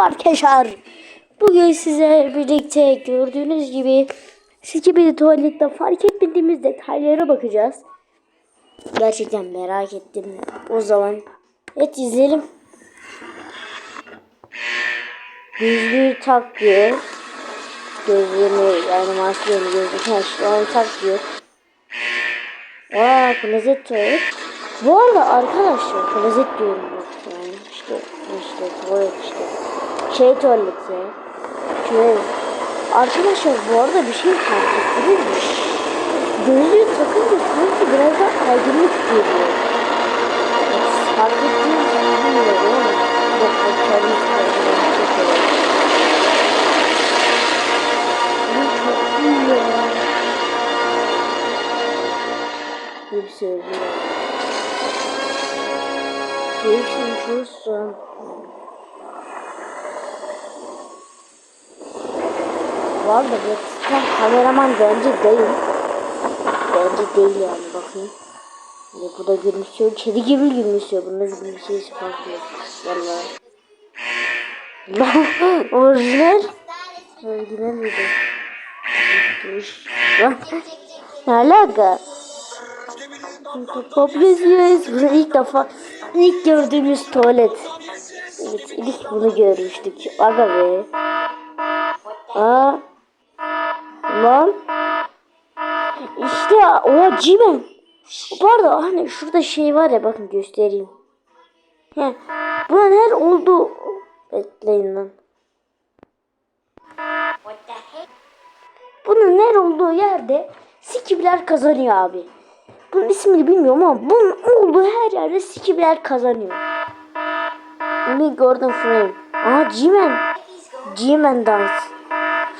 Arkadaşlar bugün size birlikte gördüğünüz gibi Skibidi tuvalette fark etmediğimiz detaylara bakacağız. Gerçekten merak ettim. O zaman evet izleyelim. Gözlüğü takıyor. Gözlüğünü yani maskeni gözlüğü taşlarını takıyor. Aa klozet tuvalet. Bu arada arkadaşlar klozet diyorum yani işte işte tuvalet işte şey tuvaleti şöyle arkadaşlar bu arada bir şey fark ettiniz mi? Gözlüğü takınca sanki biraz daha aydınlık geliyor. Fark ettiniz mi bilmiyorum ama yok. Bu çok iyi ya. Bir söylüyor. Jason Truston. Valla gerçekten kameraman bence değil. Bence değil yani bakayım. Ya bu da gülümsüyor. Kedi gibi gülümsüyor. Bunda gülümseyişi farklı. Valla. Orijinal. Orijinal miydi? Ne alaka? Topluyoruz. Bunu ilk defa ilk gördüğümüz tuvalet. Evet ilk bunu görmüştük. Aga be. Aa. Lan. İşte o cimen. Bu arada hani şurada şey var ya bakın göstereyim. He. Bunun her olduğu bekleyin lan. Bunun her olduğu yerde Skibler kazanıyor abi. Bunun ismini bilmiyorum ama bunun olduğu her yerde Skibler kazanıyor. Bunu Gordon Frame. Aa G-Man. G-Man dans.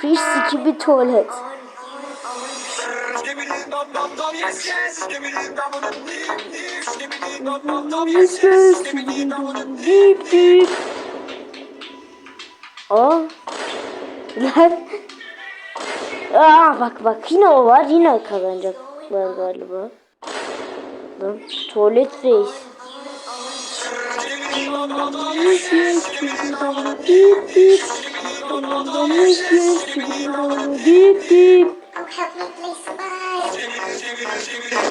Fish Skibi tuvalet. Aa. Lan. Aa bak bak yine o var yine kazanacaklar galiba. Lan tuvalet reis. Dip dip.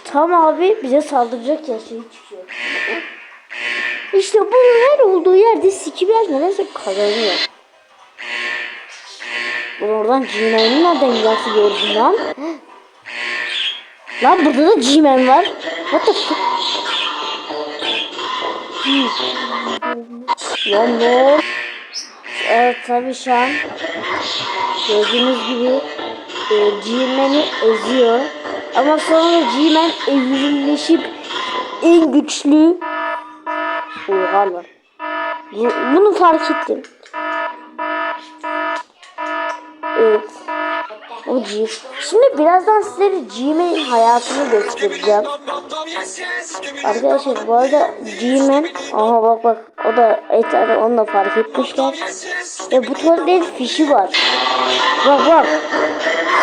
Tam abi bize saldıracak ya şey çıkıyor. İşte bunun her olduğu yerde Skibber nedense kazanıyor. Ben oradan G-Man'i nereden nasıl gördüm lan? Lan burada da G-Man var. What the fuck? Lan ne? Evet tabii şu an gördüğünüz gibi e, G-Man'i eziyor. Ama sonra G-Man evrimleşip en güçlü Oha lan. Bu- Bunu fark ettim. Evet. O G. Şimdi birazdan size G-Man'in hayatını göstereceğim. Arkadaşlar bu arada G-Man ama bak bak o da etrafı onu da fark etmişler. Ve bu tuvaletlerin fişi var. Bak bak.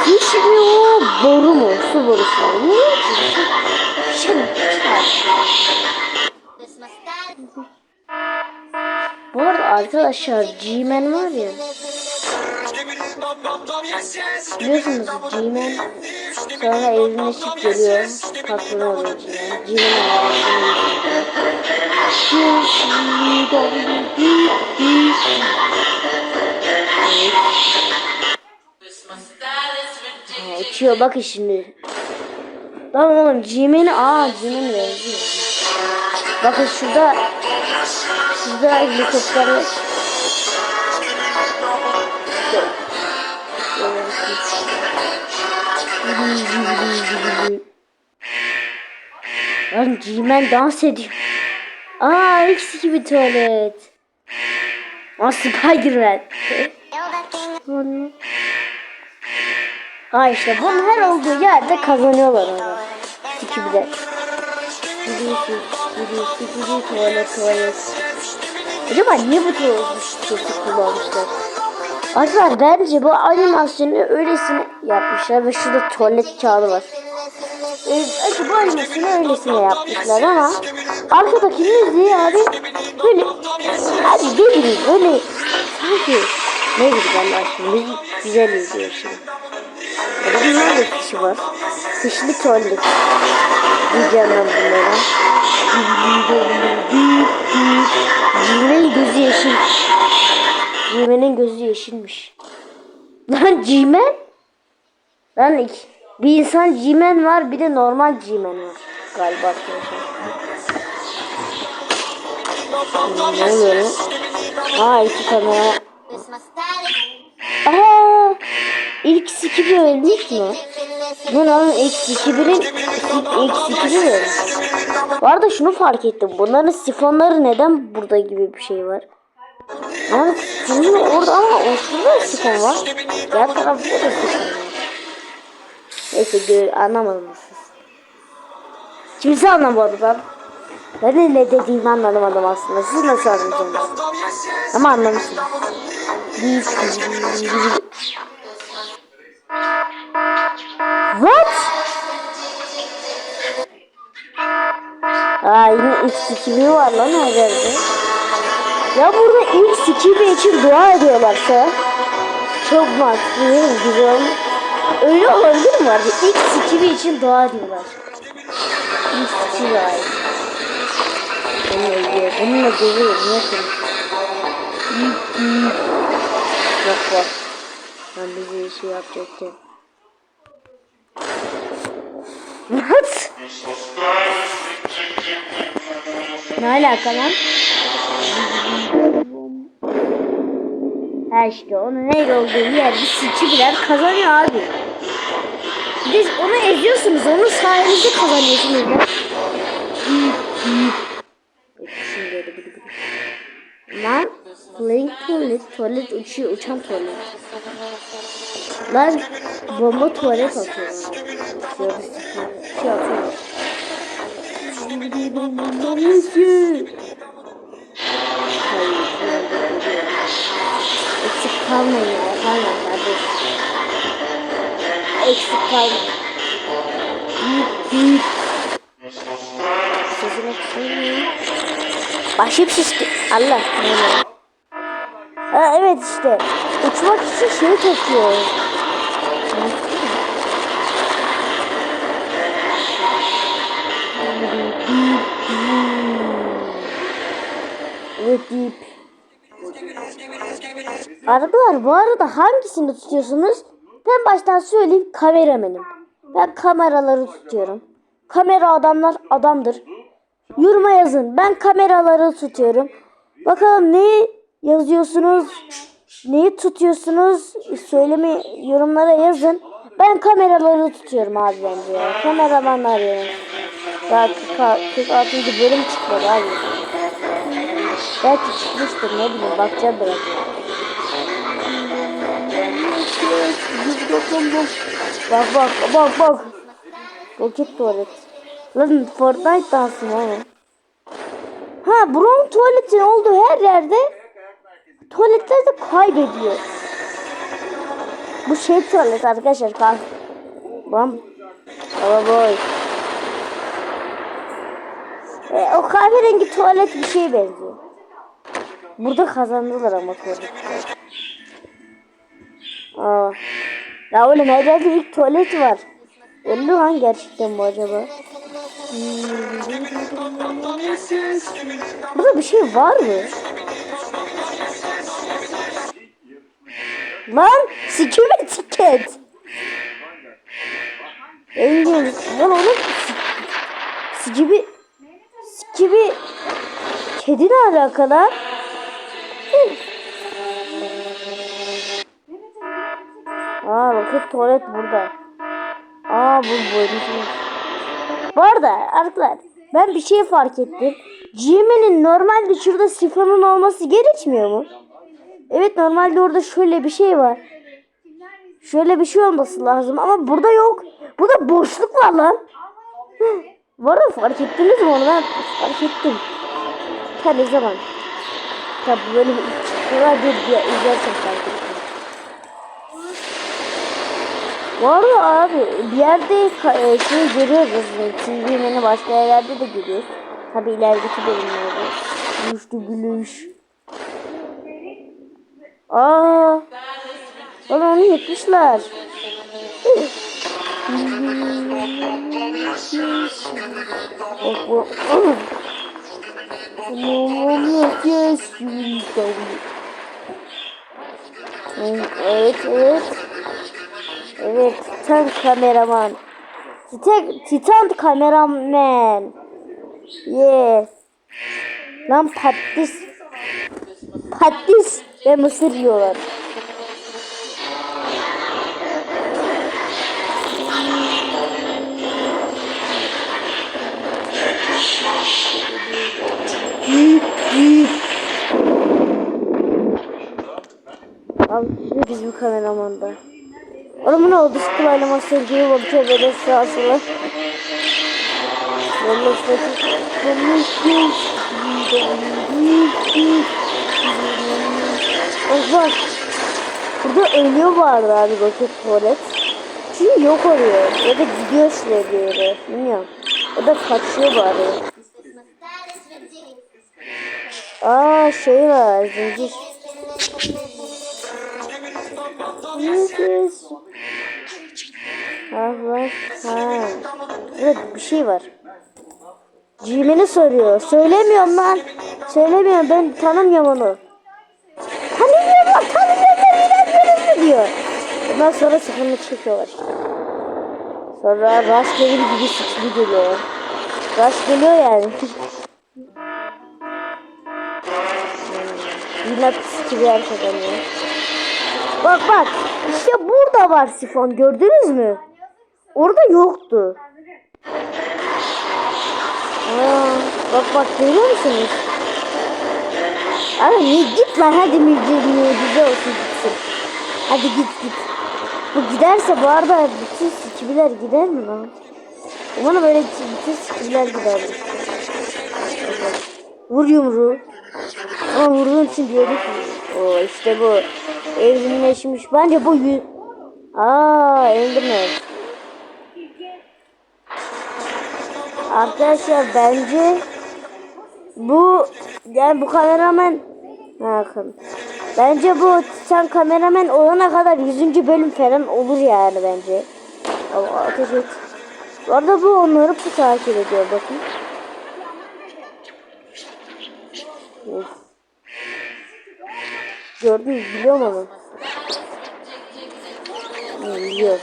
Fiş mi o boru mu? Su borusu? Ne? Fişe mi? Bu arada arkadaşlar G-Man var ya. Biliyorsunuz G-Man sonra evlenleşip geliyor. Patronu oluyor G-Man. G-Man hayatını Uçuyor bakın şimdi. Lan oğlum G-Man'i aa G-Man'i benziyor. Bakın şurada şurada helikopter Lan G-Man dans ediyor. Aa X gibi tuvalet. Aa Spider-Man. ha işte bunun her olduğu yerde kazanıyorlar onu. Skibide. Skibidi skibidi skibidi tuvalet tuvalet. Acaba niye bu tuvalet kullanmışlar? Arkadaşlar bence bu animasyonu öylesine yapmışlar ve şurada tuvalet kağıdı var. Ee, acaba animasyonu öylesine yapmışlar ama arkadaki müziği abi böyle abi ne bileyim böyle sanki ne bileyim aşkına biz güzel izliyor şimdi. Ya da bunlar da kişi var. Fişli tuvalet. Diyeceğim ben bunlara. Cime'nin gözü yeşil. Cime'nin gözü yeşilmiş. Lan Cimen? Lan iki. Bir insan Cimen var bir de normal Cimen var. Galiba arkadaşlar. Ne oluyor lan? Aa iki kamera. Aa! İlk Skibi ölmüş mü? Bu lan ilk Skibi'nin ilk Skibi mi? Bu arada şunu fark ettim. Bunların sifonları neden burada gibi bir şey var? Yani sifonun orada ama o şurada sifon var. Diğer tarafta da sifon var. Neyse gör, anlamadınız siz. Kimse anlamadı lan. Ben de ne dediğimi anlamadım aslında. Siz nasıl anlayacaksınız? Ama anlamışsınız. What? Aa yine sikibi var lan her yerde. Ya burada ilk sikibi için dua ediyorlarsa çok mantıklı? Güzel. Öyle olabilir mi abi? İlk sikibi için dua ediyorlar. İlk sikibi abi. İlgili. Bununla görüyorum. Ne yapayım? Yok bak. Ben bize şey yapacaktım. What? Ne alaka lan? Ha işte onun neyle olduğu yer bir sikibiler kazanıyor abi. Bir de onu eziyorsunuz, onun sayenizde kazanıyorsunuz biri. Lan flying tuvalet, tuvalet uçuyor, uçan tuvalet. Lan bomba tuvalet atıyor. Şey atıyor. Kalmayın ya, kalmayın kardeş. Eksik kalmayın. Büyük büyük. Başım şişti. Allah. Ha, evet işte. Uçmak için şey takıyor. Evet deyip. Arılar bu arada hangisini tutuyorsunuz? Ben baştan söyleyeyim kameramenim. Ben kameraları tutuyorum. Kamera adamlar adamdır. Yoruma yazın. Ben kameraları tutuyorum. Bakalım neyi yazıyorsunuz? Neyi tutuyorsunuz? Söyleme yorumlara yazın. Ben kameraları tutuyorum abi bence ya. Kameramanlar ya. Daha 46. bölüm çıkmadı abi. Belki çıkmıştır ne bileyim bakacağım biraz. Bak bak bak bak. Roket tuvalet. Lan Fortnite dansı mı? Ha Brown tuvaletin olduğu her yerde tuvaletler de kaybediyor. Bu şey tuvalet arkadaşlar kalk. Bam. Baba boy. E, o kahverengi tuvalet bir şeye benziyor. Burada kazandılar ama tuvalet. Aa. Ya oğlum her yerde bir tuvalet var. Öldü lan gerçekten bu acaba? Burada bir şey var mı? Lan sikime tiket. Engin lan oğlum sikibi sikibi kedi ne alakalı? Aa bakın tuvalet burada. Aa bu boyunca. Bu arada arkadaşlar ben bir şey fark ettim. Jimmy'nin normalde şurada sifonun olması gerekmiyor mu? Evet normalde orada şöyle bir şey var. Şöyle bir şey olması lazım ama burada yok. Burada boşluk var lan. Bu arada fark ettiniz mi onu ben fark ettim. Ta ne zaman? Tabi böyle bir ilk diye izlersen fark ettim. Bu arada abi bir yerde e, şey görüyoruz. TV'meni başka yerlerde de görüyoruz. Tabi ilerideki bölümlerde. Gülüştü gülüş. Aa. Oğlum onu yıkmışlar. Bak bu. Evet, evet. Evet, Titan kameraman. Titan, Titan kameraman. Yes. Lan patates. Patates ve mısır yiyorlar. Abi ne bizim kameramanda. Oğlum ne oldu? Sıkılayla masaya gibi bakıyor böyle sırasıyla. Bak bak. Burada ölüyor arada abi roket tuvalet. Çünkü yok oluyor. Ya da gidiyor şuraya bir yere. Bilmiyorum. O da kaçıyor bari. Aa şey var zincir. Ah var. Ha. Evet bir şey var. Cimini soruyor. Söylemiyorum lan. Söylemiyorum ben tanımıyorum onu. Tanımıyorum lan tanımıyorum ben inanmıyorum diyor. Ondan sonra sıkıntı çekiyorlar. Sonra Rush gelir gibi sıkıntı geliyor. Rush geliyor yani. Yine psikiyel kazanıyor. Bak bak. İşte burada var sifon. Gördünüz mü? Orada yoktu. Aa, bak bak görüyor musunuz? Abi ne git lan hadi mucize, mucize olsun gitsin. Hadi git git. Bu giderse bu arada bütün sikibiler gider mi lan? Umarım böyle bütün sikibiler gider. Vur yumruğu. Ama vurduğun için diyorduk ki. Oo işte bu. Evrimleşmiş. Bence bu yü... Aa Enderman. Arkadaşlar bence bu yani bu kameraman bakın. Bence bu sen kameraman olana kadar 100. bölüm falan olur yani bence. Ama ateş et. Bu arada bu onları bu takip ediyor bakın. Of. Gördün mü? Biliyorum onu. Hı, Biliyor.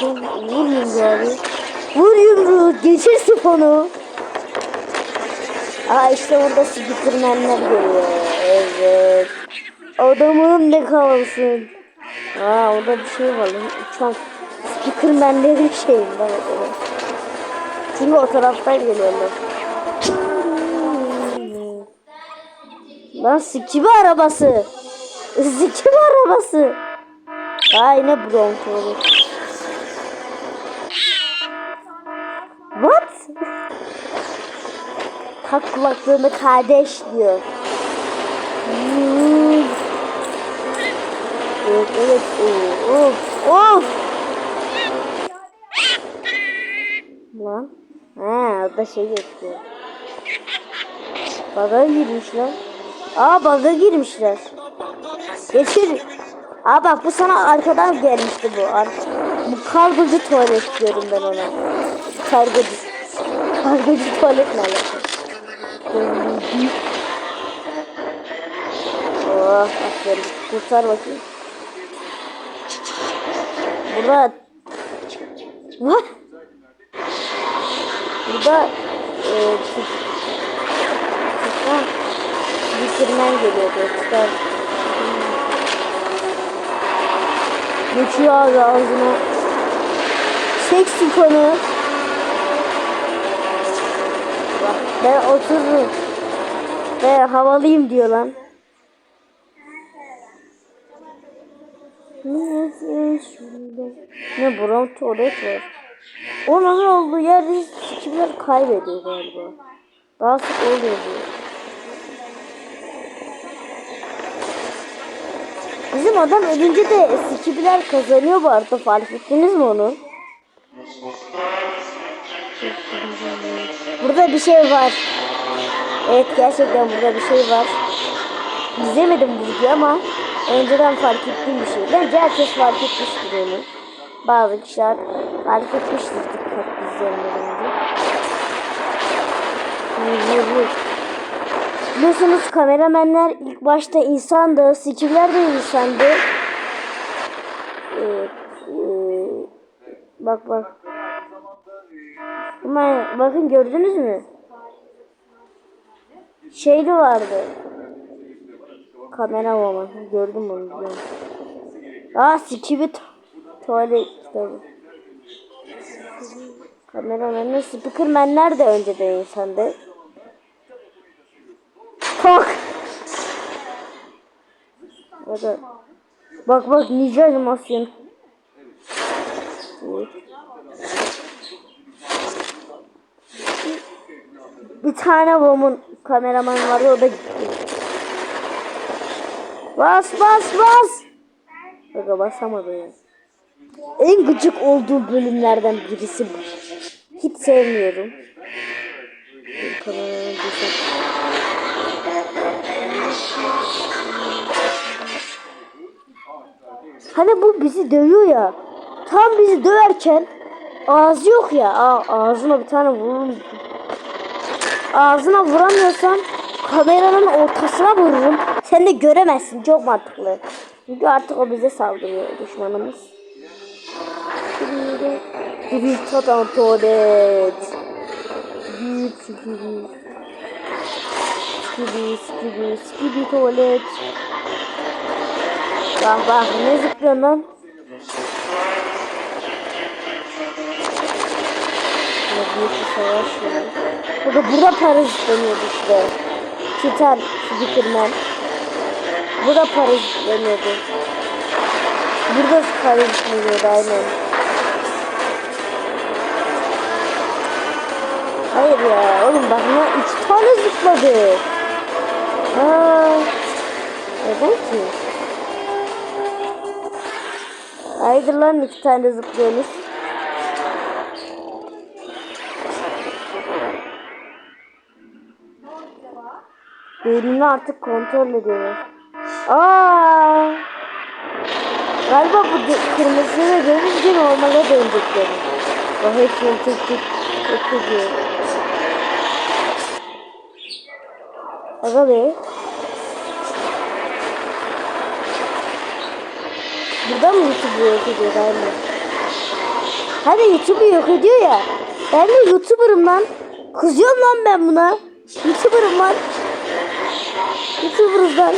Vur yumruğu abi. Vur yumruğu. Geçir sifonu. Aa işte burada spikermenler geliyor. Evet. Adamın ne kalsın. Aa orada bir şey var. Uçan spikermenlerin şeyinden acaba. Çünkü o taraftan geliyorlar. Lan sikibi arabası. Sikibi arabası. Aa yine Bronco. What? Tak kulaklığını kardeş diyor. Hmm. Evet evet. Of of. Lan. Ha o da şey yapıyor. Baga girmişler. Aa baga girmişler. Geçir. Aa bak bu sana arkadan gelmişti bu. Ar bu kargocu tuvalet diyorum ben ona. Kargocu. Kargocu tuvalet ne alaka? Oh aferin. Kurtar bakayım. Burada What? Burada e, tut, tutma bitirmen geliyordu. Tutar. Geçiyor abi ağzına. Çek konu. Ben otururum. Ben havalıyım diyor lan. Ne buram tuvalet var. Onun olduğu yerde kimler kaybediyor galiba. Daha sık oluyor bu. Bizim adam ölünce de sikibiler kazanıyor bu arada fark ettiniz mi onu? Burada bir şey var. Evet gerçekten burada bir şey var. izlemedim bu ama önceden fark ettiğim bir şey. Bence herkes fark etmiştir onu. Bazı kişiler fark etmiştir dikkatli izleyenler önce. Vur, vur, vur. Biliyorsunuz kameramenler ilk başta insandı, sikirler de insandı. Ee, bak bak. Ama bakın gördünüz mü? Şeyli vardı. Kamera mama. Gördüm onu. Biliyorum. Aa sikibi t- tuvalet kitabı. Kameramanın speakermenler de önceden insandı. Bak. Bak bak, ninja animasyon. Evet. Bir tane woman kameraman vardı o da gitti. Bas bas bas. Bak basamadı ya. En gıcık olduğu bölümlerden birisi bu. Hiç sevmiyorum. Hani bu bizi dövüyor ya. Tam bizi döverken ağzı yok ya. Aa, ağzına bir tane vururum. Ağzına vuramıyorsam kameranın ortasına vururum. Sen de göremezsin. Çok mantıklı. Çünkü artık o bize saldırıyor düşmanımız. Bir tatan tuvalet. Büyük sikiri. Sikiri sikiri sikiri tuvalet. Bak bak ne zıplıyorsun lan? Büyük bir savaş var. Burada burada parazitleniyordu işte. Titan, Spiderman. Burada parazitleniyordu. Burada parazitleniyordu aynen. Hayır ya oğlum bak ne iki tane zıpladı. Aa, neden ki? Haydi lan iki tane zıplıyorsunuz. Beynini artık kontrol ediyorlar. Aa! Galiba bu kırmızıya dönünce normale dönecekleri. O hepsini tek tek tek ediyor. Aga be. Burada mı YouTube'u yok ediyor galiba? Hadi YouTube'u yok ediyor ya. Ben de YouTuber'ım lan. Kızıyorum lan ben buna. YouTuber'ım lan. YouTuber'ız lan.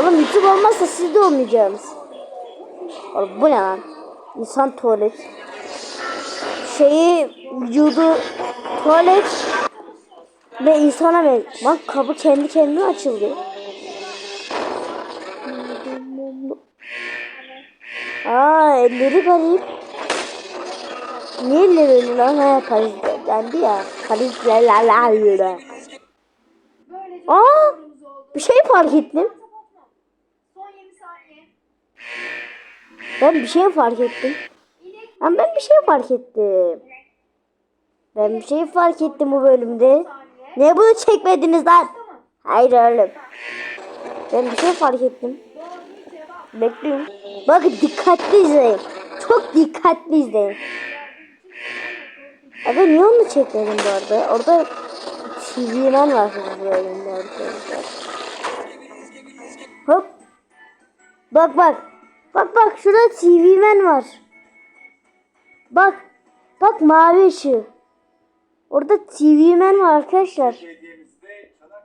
Oğlum YouTube olmazsa siz de olmayacaksınız. Oğlum bu ne lan? İnsan tuvalet. Şeyi vücudu tuvalet ve insana ver. Bak kapı kendi kendine açıldı. Aa elleri garip. Niye elleri öyle lan? Ha parazitlendi ya. Parazitlerler. Aa bir şey fark ettim. Son 20 saniye. Ben bir şey fark ettim. Ben, ben bir şey fark ettim. Ben bir şey fark ettim bu bölümde. Ne bunu çekmediniz lan? Hayır oğlum. Ben bir şey fark ettim. Bekliyorum. Bakın dikkatli izleyin. Çok dikkatli izleyin. Abi niye onu çekmedim bu arada? Orada TV'den var bu bölümde Bak bak. Bak bak şurada TV Man var. Bak. Bak mavi ışığı. Orada TV Man var arkadaşlar.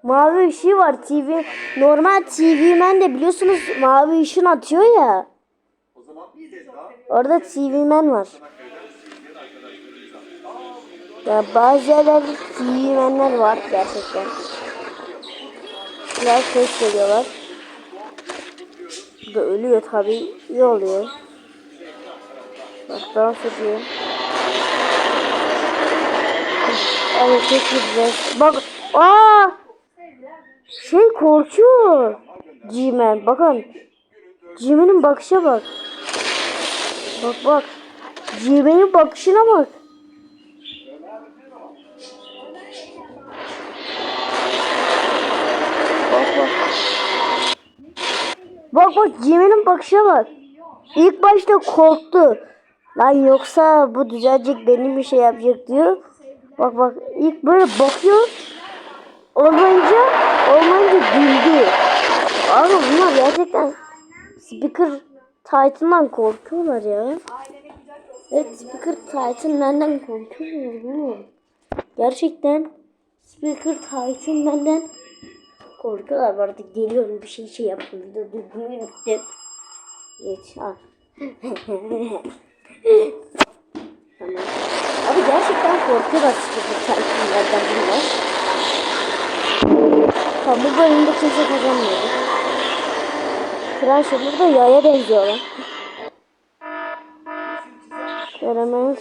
Mavi ışığı var TV. Normal TV Man de biliyorsunuz mavi ışın atıyor ya. Orada TV Man var. Ya bazı yerlerde TV Man'ler var gerçekten. Biraz ses geliyorlar. Da ölüyor tabi. İyi oluyor. Bak dans ediyor. Evet çok güzel. Bak. Aa! Şey korkuyor. G-Man. Bakın. G-Man'in bakışa bak. Bak bak. G-Man'in bakışına bak. Bak bak. Bak bak Jimin'in bakışa bak. İlk başta korktu. Lan yoksa bu düzelecek benim bir şey yapacak diyor. Bak bak ilk böyle bakıyor. Olmayınca olmayınca güldü. Abi bunlar gerçekten Speaker Titan'dan korkuyorlar ya. Evet Speaker Titan benden korkuyorlar. Gerçekten Speaker Titan benden korkuyorlar. Arada geliyorum bir şey şey yaptım. Bunu unuttum. Geç al. tamam. Abi gerçekten korkuyorlar Speaker Titan'lardan bunlar. Tamam bu bölümde kimse kazanmıyor. Kral Şoför da yaya benziyor lan. Göremez.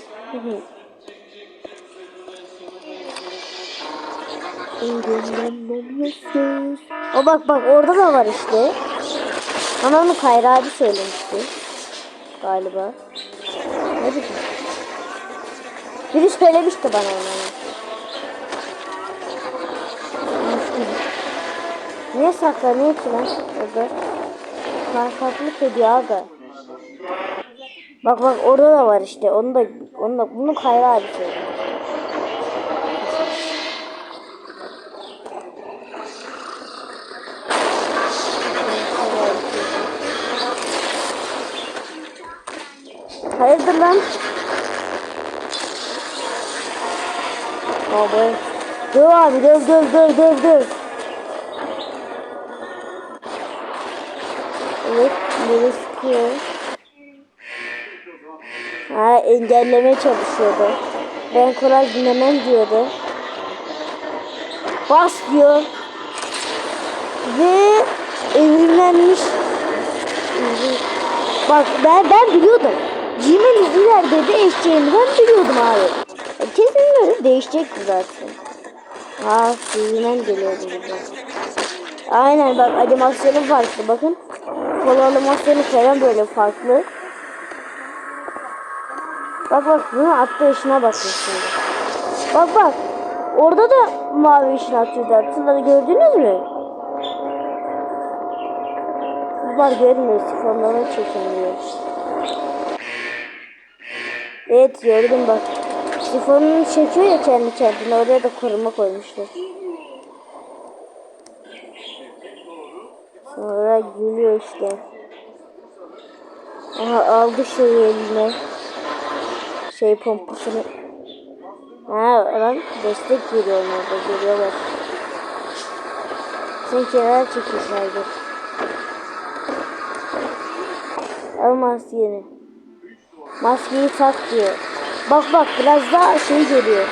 Engellenemiyorsunuz. O bak bak orada da var işte. Ama onu Kayra abi söylemişti. Galiba. Ne bileyim. Biri söylemişti bana onu. Niye saklanıyor ki lan orada? Sarkaklık ediyor aga. Bak bak orada da var işte. Onu da onu da bunu Kayra abi söyledi. Hayırdır lan? Abi. Dur abi dur dur dur dur dur. Evet, böyle sıkıyor. Ha, engellemeye çalışıyordu. Ben kural dinlemem diyordu. Bas diyor. Ve evrimlenmiş. Bak ben ben biliyordum. Cimen'in ileride değişeceğini ben biliyordum abi. Kesin böyle değişecekti zaten. Ha, Cimen geliyordu burada. Aynen bak animasyonu farklı bakın. Kol animasyonu falan böyle farklı. Bak bak bunu attığı işine bakın şimdi. Bak bak. Orada da mavi işini atıyordu. Hatırladı gördünüz mü? Bunlar görmüyor. Sifonları çekemiyor. Evet gördüm bak. Sifonunu çekiyor ya kendi kendine. Oraya da koruma koymuşlar. Sonra gülüyor işte. Aha aldı şeyi eline. Şey pompasını. Ha lan destek veriyor orada görüyorlar. Sen kenara çekilseydik. Al maskeni. Maskeyi tak diyor. Bak bak biraz daha şey geliyor.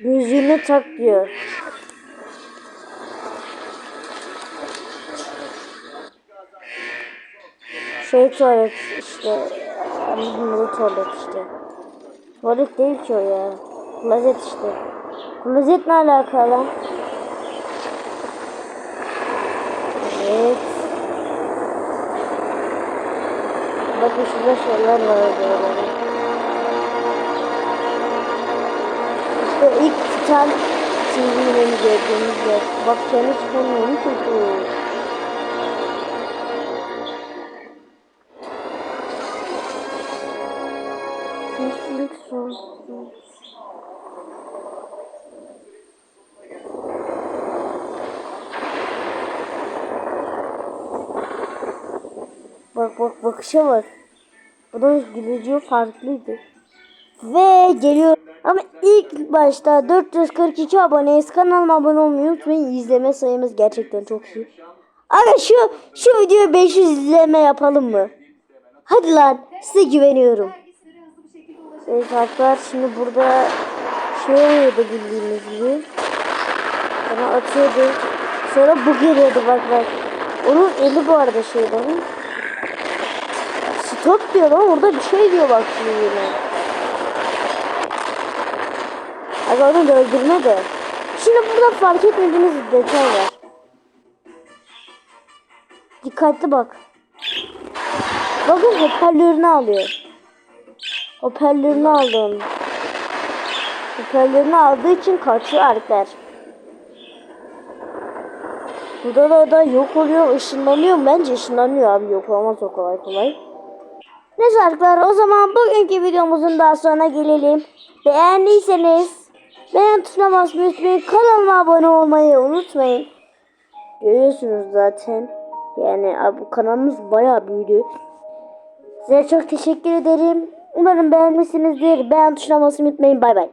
Gözlüğünü tak diyor. Şey tuvalet işte. Anladın mı? Tuvalet işte. Tuvalet değil ki o ya. Klozet işte. Klozet ne alakalı lan? Evet. Bakın şurada şeyler var böyle. İşte ilk Titan TV'lerini gördüğümüz yer. Bak kendi çıkamıyorum çünkü. Kesinlik sonsuz. Bak bak bakışa bak. Bunun gülücüğü farklıydı. Ve geliyor. Ama ilk başta 442 aboneyiz. Kanalıma abone olmayı unutmayın. İzleme sayımız gerçekten çok iyi. Aga şu şu videoya 500 izleme yapalım mı? Hadi lan size güveniyorum. Evet arkadaşlar şimdi burada şey oluyordu bildiğiniz gibi. Bana atıyordu. Sonra bu geliyordu bak bak. Onun eli bu arada şeylerin. Stop diyor lan orada bir şey diyor bak şimdi yine. Aga onu da öldürme de. Şimdi burada fark etmediğiniz detay var. Dikkatli bak. Bakın hoparlörünü alıyor. Hoparlörünü aldı onun. Hoparlörünü aldığı için kaçıyor arkadaşlar. Burada da, da yok oluyor, ışınlanıyor? Bence ışınlanıyor abi. Yok olmaz o kolay kolay. Neyse arkadaşlar o zaman bugünkü videomuzun daha sonuna gelelim. Beğendiyseniz beğen tuşuna basmayı unutmayın. Kanalıma abone olmayı unutmayın. Görüyorsunuz zaten. Yani abi, kanalımız bayağı büyüdü. Size çok teşekkür ederim. Umarım beğenmişsinizdir. Beğen tuşuna basmayı unutmayın. Bay bay.